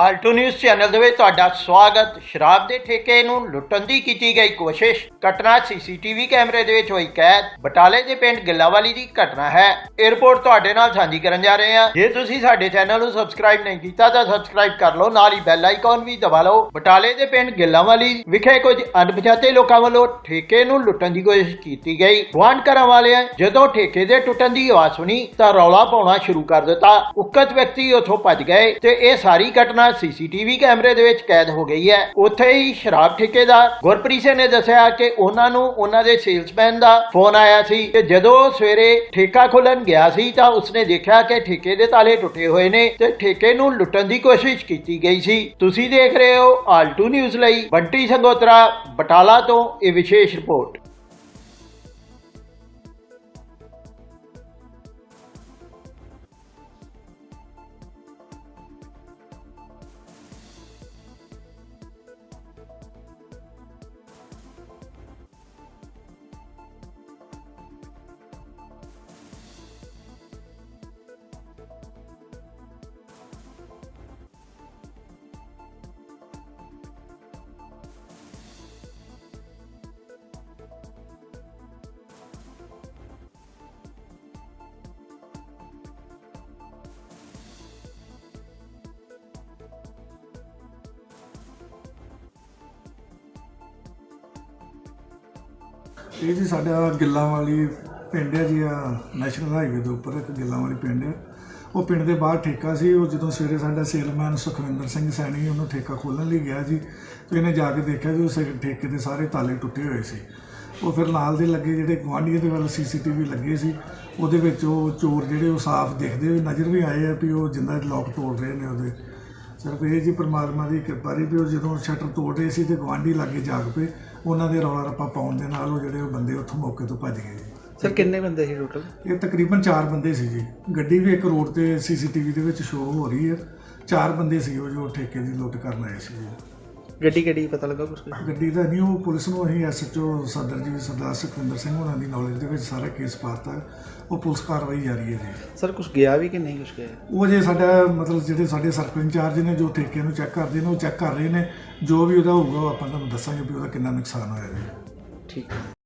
Alto news channel ਦੇ ਵਿੱਚ ਤੁਹਾਡਾ ਸਵਾਗਤ। ਸ਼ਰਾਬ ਦੇ ਠੇਕੇ ਨੂੰ ਲੁੱਟਣ ਦੀ ਕੀਤੀ ਗਈ ਕੋਸ਼ਿਸ਼। ਘਟਨਾ ਸੀਸੀਟੀਵੀ ਕੈਮਰੇ ਦੇ ਵਿੱਚ ਹੋਈ ਕੈਦ। ਬਟਾਲੇ ਦੇ ਪਿੰਡ ਗਿੱਲਾਵਾਲੀ ਦੀ ਘਟਨਾ ਹੈ। ਇਹ ਤੁਹਾਡੇ ਨਾਲ ਸਾਂਝੀ ਕਰਨ ਜਾ ਰਹੇ ਹਾਂ। ਜੇ ਤੁਸੀਂ ਸਾਡੇ ਚੈਨਲ ਨੂੰ ਸਬਸਕ੍ਰਾਈਬ ਨਹੀਂ ਕੀਤਾ, ਤਾਂ ਸਬਸਕ੍ਰਾਈਬ ਕਰ ਲਓ। ਨਾਲ ਹੀ ਬੈਲ ਆਈਕਨ ਵੀ ਦਬਾ ਲਓ। ਬਟਾਲੇ ਦੇ ਪਿੰਡ ਗਿੱਲਾਵਾਲੀ ਵਿਖੇ ਕੁਝ ਅਣਪਛਾਤੇ ਲੋਕਾਂ ਵੱਲੋਂ ਠੇਕੇ ਨੂੰ ਲੁੱਟਣ ਦੀ ਕੋਸ਼ਿਸ਼ ਕੀਤੀ ਗਈ। ਗੁਆਂਢ ਘਰਾਂ ਵਾਲਿਆਂ, ਜਦੋਂ ਠੇਕੇ ਦੇ ਟੁੱਟਣ ਦੀ ਆਵਾਜ਼ ਸੁਣੀ, ਤਾਂ ਰੌਲਾ ਪਾਉਣਾ ਸ਼ੁਰੂ ਕਰ ਦਿੱਤਾ। ਉਕਤ ਵਿਅਕਤੀ ਉੱਥੋਂ ਭੱਜ ਗਏ ਤੇ ਇਹ ਸਾਰੀ ਘਟਨਾ ਸੀਸੀਟੀਵੀ ਕੈਮਰੇ ਦੇ ਵਿੱਚ ਕੈਦ ਹੋ ਗਈ ਹੈ। ਉੱਥੇ ਹੀ ਸ਼ਰਾਬ ਠੇਕੇਦਾਰ ਗੁਰਪ੍ਰੀਤ ਸਿੰਘ ਨੇ ਦੱਸਿਆ ਕਿ ਉਹਨਾਂ ਨੂੰ ਉਹਨਾਂ ਦੇ ਸੇਲਸਮੈਨ ਦਾ ਫੋਨ ਆਇਆ ਸੀ ਤੇ ਜਦੋਂ ਸਵੇਰੇ ਠੇਕਾ ਖੋਲਣ ਗਿਆ ਸੀ ਤਾਂ ਉਸਨੇ ਦੇਖਿਆ ਕਿ ਠੇਕੇ ਦੇ ਤਾਲੇ ਟੁੱਟੇ ਹੋਏ ਨੇ ਤੇ ਠੇਕੇ ਨੂੰ ਲੁੱਟਣ ਦੀ ਕੋਸ਼ਿਸ਼ ਕੀਤੀ ਗਈ ਸੀ। ਤੁਸੀਂ ਦੇਖ ਰਹੇ ਹੋ ਆਲਟੂ ਨਿਊਜ਼ ਲਈ ਬੰਟੀ ਸੰਗੋਤਰਾ, ਬਟਾਲਾ ਤੋਂ ਇਹ ਵਿਸ਼ੇਸ਼ ਰਿਪੋਰਟ। ਇਹ ਜੀ ਸਾਡਾ ਗਿੱਲਾਂ ਵਾਲੀ ਪਿੰਡ ਹੈ ਜੀ ਆ ਨੈਸ਼ਨਲ ਹਾਈਵੇ ਦੇ ਉੱਪਰ, ਇੱਕ ਗਿੱਲਾਂ ਵਾਲੀ ਪਿੰਡ ਹੈ। ਉਹ ਪਿੰਡ ਦੇ ਬਾਹਰ ਠੇਕਾ ਸੀ, ਉਹ ਜਦੋਂ ਸਵੇਰੇ ਸਾਡਾ ਸੇਲਮੈਨ ਸੁਖਵਿੰਦਰ ਸਿੰਘ ਸੈਣੀ ਉਹਨੂੰ ਠੇਕਾ ਖੋਲ੍ਹਣ ਲਈ ਗਿਆ ਜੀ, ਤੇ ਇਹਨੇ ਜਾ ਕੇ ਦੇਖਿਆ ਕਿ ਉਸ ਠੇਕੇ ਦੇ ਸਾਰੇ ਤਾਲੇ ਟੁੱਟੇ ਹੋਏ ਸੀ। ਉਹ ਫਿਰ ਨਾਲ ਦੇ ਲੱਗੇ ਜਿਹੜੇ ਗੁਆਂਢੀਆਂ ਦੇ ਵੱਲ ਸੀਸੀਟੀਵੀ ਲੱਗੇ ਸੀ, ਉਹਦੇ ਵਿੱਚ ਉਹ ਚੋਰ ਜਿਹੜੇ ਉਹ ਸਾਫ਼ ਦਿਖਦੇ ਹੋਏ ਨਜ਼ਰ ਵੀ ਆਏ ਆ ਵੀ ਉਹ ਜਿੰਨਾ ਲੋਕ ਤੋੜ ਰਹੇ ਨੇ ਉਹਦੇ। ਸਿਰਫ ਇਹ ਜੀ ਪ੍ਰਮਾਤਮਾ ਦੀ ਕਿਰਪਾ ਰਹੀ ਵੀ ਉਹ ਜਦੋਂ ਸ਼ਟਰ ਤੋੜ ਰਹੇ ਸੀ ਤੇ ਗਵਾਂਢੀ ਲਾਗੇ ਜਾਗ ਪਏ ਉਹਨਾਂ ਦੇ ਰੌਲਾ ਰੱਪਾ ਪਾਉਣ ਦੇ ਨਾਲ ਉਹ ਜਿਹੜੇ ਉਹ ਬੰਦੇ ਉੱਥੋਂ ਮੌਕੇ ਤੋਂ ਭੱਜ ਗਏ। ਜੀ ਸਰ ਕਿੰਨੇ ਬੰਦੇ ਸੀ ਟੋਟਲ ਇਹ ਤਕਰੀਬਨ 4 ਬੰਦੇ ਸੀ ਜੀ। ਗੱਡੀ ਵੀ ਇੱਕ ਰੋਡ ਤੇ ਸੀਸੀਟੀਵੀ ਦੇ ਵਿੱਚ ਸ਼ੋਅ ਹੋ ਰਹੀ ਹੈ। ਚਾਰ ਬੰਦੇ ਸੀ ਉਹ ਜੋ ਠੇਕੇ ਦੀ ਲੁੱਟ ਕਰਨ ਆਏ ਸੀ ਜੀ। ਗੱਡੀ ਕਿਹੜੀ ਪਤਾ ਲੱਗਾ ਕੁਛ? ਗੱਡੀ ਦਾ ਨਹੀਂ ਉਹ ਪੁਲਿਸ ਨੂੰ ਅਸੀਂ ਐਸਐਚਓ ਸਦਰ ਜੀ ਸਰਦਾਰ ਸੁਖਵਿੰਦਰ ਸਿੰਘ ਉਹਨਾਂ ਦੀ ਨੌਲੇਜ ਦੇ ਵਿੱਚ ਸਾਰਾ ਕੇਸ ਪਾਤਾ ਉਹ ਪੁਲਿਸ ਕਾਰਵਾਈ ਜਾਰੀ ਹੈ ਜੀ। ਸਰ ਕੁਛ ਗਿਆ ਵੀ ਕਿ ਨਹੀਂ ਕੁਛ ਗਿਆ? ਉਹ ਜੇ ਸਾਡਾ ਮਤਲਬ ਜਿਹੜੇ ਸਾਡੇ ਸਰਕਲ ਇੰਚਾਰਜ ਨੇ ਜੋ ਠੇਕੇ ਨੂੰ ਚੈੱਕ ਕਰਦੇ ਨੇ ਉਹ ਚੈੱਕ ਕਰ ਰਹੇ ਨੇ। ਜੋ ਵੀ ਉਹਦਾ ਹੋਊਗਾ ਉਹ ਆਪਾਂ ਤੁਹਾਨੂੰ ਦੱਸਾਂਗੇ ਵੀ ਉਹਦਾ ਕਿੰਨਾ ਨੁਕਸਾਨ ਹੋਇਆ ਜੀ। ਠੀਕ ਹੈ।